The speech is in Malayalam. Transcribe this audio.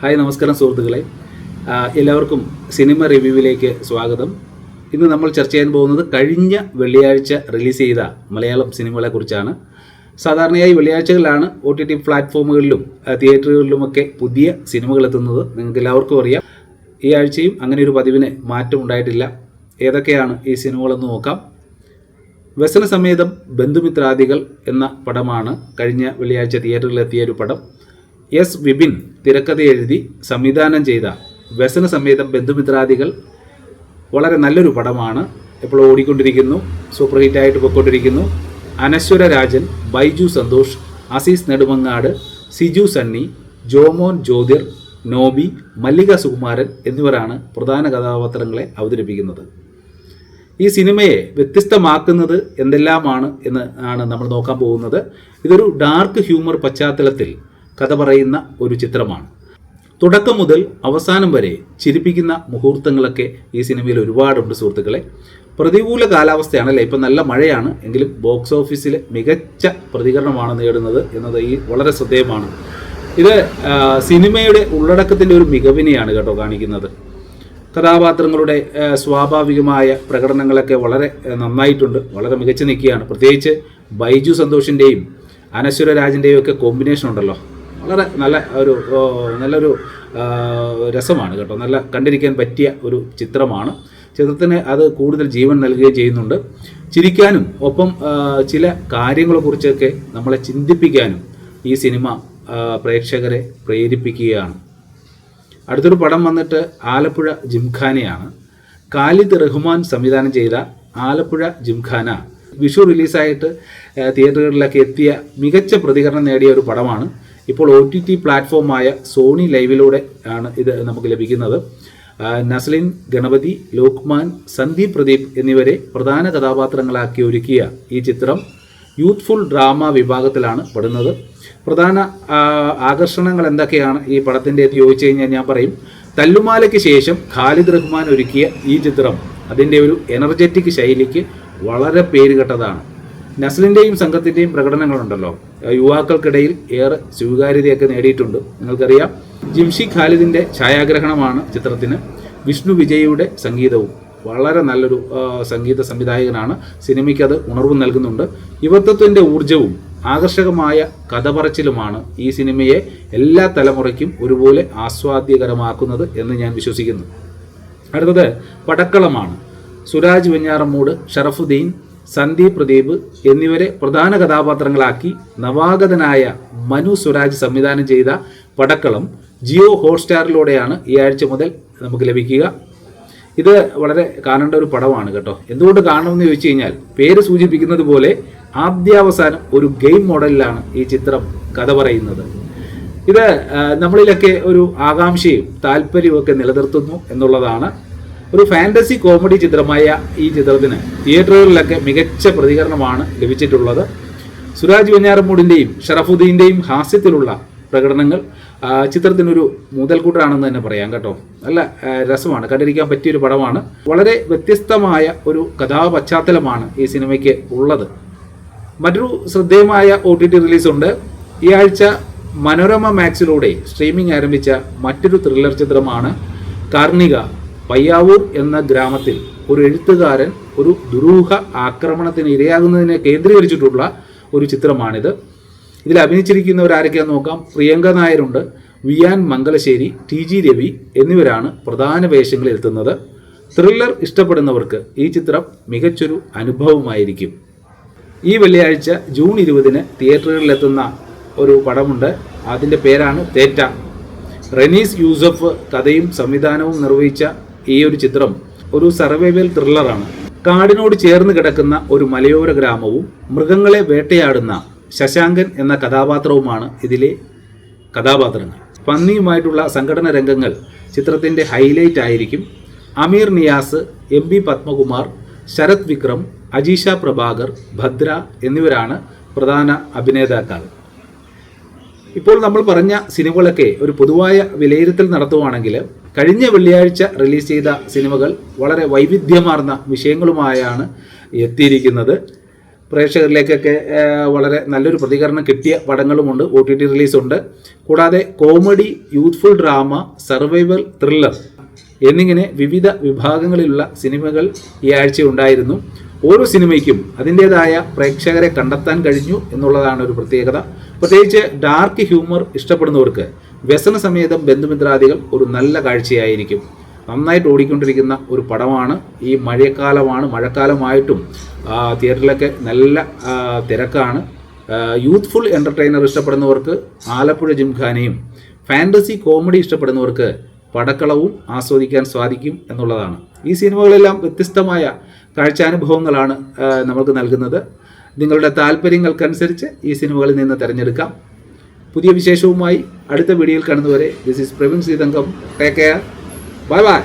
ഹായ് നമസ്കാരം സുഹൃത്തുക്കളെ. എല്ലാവർക്കും സിനിമ റിവ്യൂവിലേക്ക് സ്വാഗതം. ഇന്ന് നമ്മൾ ചർച്ച ചെയ്യാൻ പോകുന്നത് കഴിഞ്ഞ വെള്ളിയാഴ്ച റിലീസ് ചെയ്ത മലയാളം സിനിമകളെ കുറിച്ചാണ്. സാധാരണയായി വെള്ളിയാഴ്ചകളിലാണ് ഒ ടി ടി പ്ലാറ്റ്ഫോമുകളിലും തിയേറ്ററുകളിലുമൊക്കെ പുതിയ സിനിമകൾ എത്തുന്നത്. നിങ്ങൾക്ക് എല്ലാവർക്കും അറിയാം. ഈ ആഴ്ചയും അങ്ങനെ ഒരു പതിവിന് മാറ്റം ഉണ്ടായിട്ടില്ല. ഏതൊക്കെയാണ് ഈ സിനിമകളെന്ന് നോക്കാം. വ്യസന സമേതം ബന്ധുമിത്രാദികൾ എന്ന പടമാണ് കഴിഞ്ഞ വെള്ളിയാഴ്ച തിയേറ്ററിലെത്തിയ ഒരു പടം. എസ് വിപിൻ തിരക്കഥ എഴുതി സംവിധാനം ചെയ്ത വ്യസന സമേതം ബന്ധുമിത്രാദികൾ വളരെ നല്ലൊരു പടമാണ്. ഇപ്പോൾ ഓടിക്കൊണ്ടിരിക്കുന്നു സൂപ്പർ ഹിറ്റായിട്ട് പൊയ്ക്കൊണ്ടിരിക്കുന്നു. അനശ്വര രാജൻ ബൈജു സന്തോഷ് അസീസ് നെടുമങ്ങാട് സിജു സണ്ണി ജോമോൻ ജ്യോതിർ നോബി മല്ലിക സുകുമാരൻ എന്നിവരാണ് പ്രധാന കഥാപാത്രങ്ങളെ അവതരിപ്പിക്കുന്നത്. ഈ സിനിമയെ വ്യത്യസ്തമാക്കുന്നത് എന്തെല്ലാമാണ് എന്ന് ആണ് നമ്മൾ നോക്കാൻ പോകുന്നത്. ഇതൊരു ഡാർക്ക് ഹ്യൂമർ പശ്ചാത്തലത്തിൽ കഥ പറയുന്ന ഒരു ചിത്രമാണ്. തുടക്കം മുതൽ അവസാനം വരെ ചിരിപ്പിക്കുന്ന മുഹൂർത്തങ്ങളൊക്കെ ഈ സിനിമയിൽ ഒരുപാടുണ്ട് സുഹൃത്തുക്കളെ. പ്രതികൂല കാലാവസ്ഥയാണല്ലേ? ഇപ്പം നല്ല മഴയാണ് എങ്കിലും ബോക്സ് ഓഫീസിൽ മികച്ച പ്രതികരണമാണ് നേടുന്നത് എന്നത് ഈ വളരെ ശ്രദ്ധേയമാണ്. ഇത് സിനിമയുടെ ഉള്ളടക്കത്തിന്റെ ഒരു മികവിനെയാണ് കേട്ടോ കാണിക്കുന്നത്. കഥാപാത്രങ്ങളുടെ സ്വാഭാവികമായ പ്രകടനങ്ങളൊക്കെ വളരെ നന്നായിട്ടുണ്ട് വളരെ മികച്ചു നിൽക്കുകയാണ്. പ്രത്യേകിച്ച് ബൈജു സന്തോഷിന്റെയും അനശ്വര രാജിന്റെയും ഒക്കെ കോമ്പിനേഷൻ ഉണ്ടല്ലോ. വളരെ നല്ല ഒരു നല്ലൊരു രസമാണ് കേട്ടോ. നല്ല കണ്ടിരിക്കാൻ പറ്റിയ ഒരു ചിത്രമാണ്. ചിത്രത്തിന് അത് കൂടുതൽ ജീവൻ നൽകുകയും ചെയ്യുന്നുണ്ട്. ചിരിക്കാനും ഒപ്പം ചില കാര്യങ്ങളെക്കുറിച്ചൊക്കെ നമ്മളെ ചിന്തിപ്പിക്കാനും ഈ സിനിമ പ്രേക്ഷകരെ പ്രേരിപ്പിക്കുകയാണ്. അടുത്തൊരു പടം വന്നിട്ട് ആലപ്പുഴ ജിംഖാനയാണ്. ഖാലിദ് റഹ്മാൻ സംവിധാനം ചെയ്ത ആലപ്പുഴ ജിംഖാന വിഷു റിലീസായിട്ട് തിയേറ്ററുകളിലൊക്കെ എത്തിയ മികച്ച പ്രതികരണം നേടിയ ഒരു പടമാണ്. ഇപ്പോൾ ഒ ടി ടി പ്ലാറ്റ്ഫോമായ സോണി ലൈവിലൂടെ ആണ് ഇത് നമുക്ക് ലഭിക്കുന്നത്. നസ്ലിൻ ഗണപതി ലോക്മാൻ സന്ദീപ് പ്രദീപ് എന്നിവരെ പ്രധാന കഥാപാത്രങ്ങളാക്കി ഒരുക്കിയ ഈ ചിത്രം യൂത്ത്ഫുൾ ഡ്രാമ വിഭാഗത്തിലാണ് പെടുന്നത്. പ്രധാന ആകർഷണങ്ങൾ എന്തൊക്കെയാണ് ഈ പടത്തിന്റെ ചോദിച്ചു കഴിഞ്ഞാൽ ഞാൻ പറയും. തല്ലുമാലയ്ക്ക് ശേഷം ഖാലിദ് റഹ്മാൻ ഒരുക്കിയ ഈ ചിത്രം അതിന്റെ ഒരു എനർജറ്റിക് ശൈലിക്ക് വളരെ പേരുകെട്ടതാണ്. നസ്ലിന്റെയും സംഘത്തിന്റെയും പ്രകടനങ്ങളുണ്ടല്ലോ. യുവാക്കൾക്കിടയിൽ ഏറെ സ്വീകാര്യതയൊക്കെ നേടിയിട്ടുണ്ട്. നിങ്ങൾക്കറിയാം ജിംഷി ഖാലിദിന്റെ ഛായാഗ്രഹണമാണ് ചിത്രത്തിന്. വിഷ്ണു വിജയുടെ സംഗീതവും വളരെ നല്ലൊരു സംഗീത സംവിധായകനാണ്. സിനിമയ്ക്ക് അത് ഉണർവ് നൽകുന്നുണ്ട്. യുവത്വത്തിന്റെ ഊർജവും ആകർഷകമായ കഥ പറച്ചിലുമാണ് ഈ സിനിമയെ എല്ലാ തലമുറയ്ക്കും ഒരുപോലെ ആസ്വാദ്യകരമാക്കുന്നത് എന്ന് ഞാൻ വിശ്വസിക്കുന്നു. അടുത്തത് പടക്കളമാണ്. സുരാജ് വെഞ്ഞാറമ്മൂട് ഷറഫുദ്ദീൻ സന്ദീപ് പ്രദീപ് എന്നിവരെ പ്രധാന കഥാപാത്രങ്ങളാക്കി നവാഗതനായ മനു സ്വരാജ് സംവിധാനം ചെയ്ത പടക്കളം ജിയോ ഹോട്ട്സ്റ്റാറിലൂടെയാണ് ഈ ആഴ്ച മുതൽ നമുക്ക് ലഭിക്കുക. ഇത് വളരെ കാണേണ്ട ഒരു പടമാണ് കേട്ടോ. എന്തുകൊണ്ട് കാണണമെന്ന് ചോദിച്ചു കഴിഞ്ഞാൽ പേര് സൂചിപ്പിക്കുന്നത് പോലെ ആദ്യാവസാനം ഒരു ഗെയിം മോഡലിലാണ് ഈ ചിത്രം കഥ പറയുന്നത്. ഇത് നമ്മളിലൊക്കെ ഒരു ആകാംക്ഷയും താല്പര്യവും ഒക്കെ നിലനിർത്തുന്നു എന്നുള്ളതാണ് ഒരു ഫാന്റസി കോമഡി ചിത്രമായ ഈ ചിത്രത്തിന് തിയേറ്ററുകളിലൊക്കെ മികച്ച പ്രതികരണമാണ് ലഭിച്ചിട്ടുള്ളത്. സുരാജ് വെഞ്ഞാറമ്മൂടിന്റെയും ഷറഫുദ്ദീന്റെയും ഹാസ്യത്തിലുള്ള പ്രകടനങ്ങൾ ചിത്രത്തിനൊരു മുതൽക്കൂട്ടാണെന്ന് തന്നെ പറയാം കേട്ടോ. നല്ല രസമാണ്. കണ്ടിരിക്കാൻ പറ്റിയൊരു പടമാണ്. വളരെ വ്യത്യസ്തമായ ഒരു കഥാപശ്ചാത്തലമാണ് ഈ സിനിമയ്ക്ക് ഉള്ളത്. മറ്റൊരു ശ്രദ്ധേയമായ ഒ ടി ടി റിലീസുണ്ട്. ഈ ആഴ്ച മനോരമ മാക്സിലൂടെ സ്ട്രീമിംഗ് ആരംഭിച്ച മറ്റൊരു ത്രില്ലർ ചിത്രമാണ് കാർണിക. പയ്യാവൂർ എന്ന ഗ്രാമത്തിൽ ഒരു എഴുത്തുകാരൻ ഒരു ദുരൂഹ ആക്രമണത്തിന് ഇരയാകുന്നതിനെ കേന്ദ്രീകരിച്ചിട്ടുള്ള ഒരു ചിത്രമാണിത്. ഇതിൽ അഭിനയിച്ചിരിക്കുന്നവരാരൊക്കെയാന്ന് നോക്കാം. പ്രിയങ്ക നായരുണ്ട് V an Mangalassery T G Ravi എന്നിവരാണ് പ്രധാന വേഷങ്ങളിൽ എത്തുന്നത്. ത്രില്ലർ ഇഷ്ടപ്പെടുന്നവർക്ക് ഈ ചിത്രം മികച്ചൊരു അനുഭവമായിരിക്കും. ഈ വെള്ളിയാഴ്ച ജൂൺ ഇരുപതിന് തിയേറ്ററുകളിലെത്തുന്ന ഒരു പടമുണ്ട്. അതിന്റെ പേരാണ് തേറ്റ. റെനീസ് യൂസഫ് കഥയും സംവിധാനവും നിർവഹിച്ച ഈ ഒരു ചിത്രം ഒരു സർവൈവൽ ത്രില്ലറാണ്. കാടിനോട് ചേർന്ന് കിടക്കുന്ന ഒരു മലയോര ഗ്രാമവും മൃഗങ്ങളെ വേട്ടയാടുന്ന ശശാങ്കൻ എന്ന കഥാപാത്രവുമാണ് ഇതിലെ കഥാപാത്രങ്ങൾ. പന്നിയുമായിട്ടുള്ള സംഘടന രംഗങ്ങൾ ചിത്രത്തിന്റെ ഹൈലൈറ്റ് ആയിരിക്കും. അമീർ നിയാസ് എം പി പത്മകുമാർ ശരത് വിക്രം അജീഷ പ്രഭാകർ ഭദ്ര എന്നിവരാണ് പ്രധാന അഭിനേതാക്കൾ. ഇപ്പോൾ നമ്മൾ പറഞ്ഞ സിനിമകളൊക്കെ ഒരു പൊതുവായ വിലയിരുത്തൽ നടത്തുവാണെങ്കിൽ കഴിഞ്ഞ വെള്ളിയാഴ്ച റിലീസ് ചെയ്ത സിനിമകൾ വളരെ വൈവിധ്യമാർന്ന വിഷയങ്ങളുമായാണ് എത്തിയിരിക്കുന്നത്. പ്രേക്ഷകരിലേക്കൊക്കെ വളരെ നല്ലൊരു പ്രതികരണം കിട്ടിയ പടങ്ങളുമുണ്ട്. ഒ ടി ടി റിലീസുണ്ട്. കൂടാതെ comedy youthful drama survival thriller എന്നിങ്ങനെ വിവിധ വിഭാഗങ്ങളിലുള്ള സിനിമകൾ ഈ ആഴ്ച ഉണ്ടായിരുന്നു. ഓരോ സിനിമയ്ക്കും അതിന്റേതായ പ്രേക്ഷകരെ കണ്ടെത്താൻ കഴിഞ്ഞു എന്നുള്ളതാണ് ഒരു പ്രത്യേകത. പ്രത്യേകിച്ച് ഡാർക്ക് ഹ്യൂമർ ഇഷ്ടപ്പെടുന്നവർക്ക് വ്യസന സമേതം ബന്ധുമിത്രാദികൾ ഒരു നല്ല കാഴ്ചയായിരിക്കും. നന്നായിട്ട് ഓടിക്കൊണ്ടിരിക്കുന്ന ഒരു പടമാണ് ഈ മഴക്കാലമാണ്. മഴക്കാലമായിട്ടും തിയേറ്ററിലൊക്കെ നല്ല തിരക്കാണ്. യൂത്ത്ഫുൾ എന്റർടൈനർ ഇഷ്ടപ്പെടുന്നവർക്ക് ആലപ്പുഴ ജിംഖാനയും ഫാന്റസി കോമഡി ഇഷ്ടപ്പെടുന്നവർക്ക് പടക്കളവും ആസ്വദിക്കാൻ സാധിക്കും എന്നുള്ളതാണ്. ഈ സിനിമകളെല്ലാം വ്യത്യസ്തമായ കാഴ്ചാനുഭവങ്ങളാണ് നമുക്ക് നൽകുന്നത്. നിങ്ങളുടെ താല്പര്യങ്ങൾക്കനുസരിച്ച് ഈ സിനിമകളിൽ നിന്ന് തിരഞ്ഞെടുക്കാം. പുതിയ വിശേഷവുമായി അടുത്ത വീഡിയോയിൽ കാണുന്നവരെ this is Praveen Sreethangam take care bye bye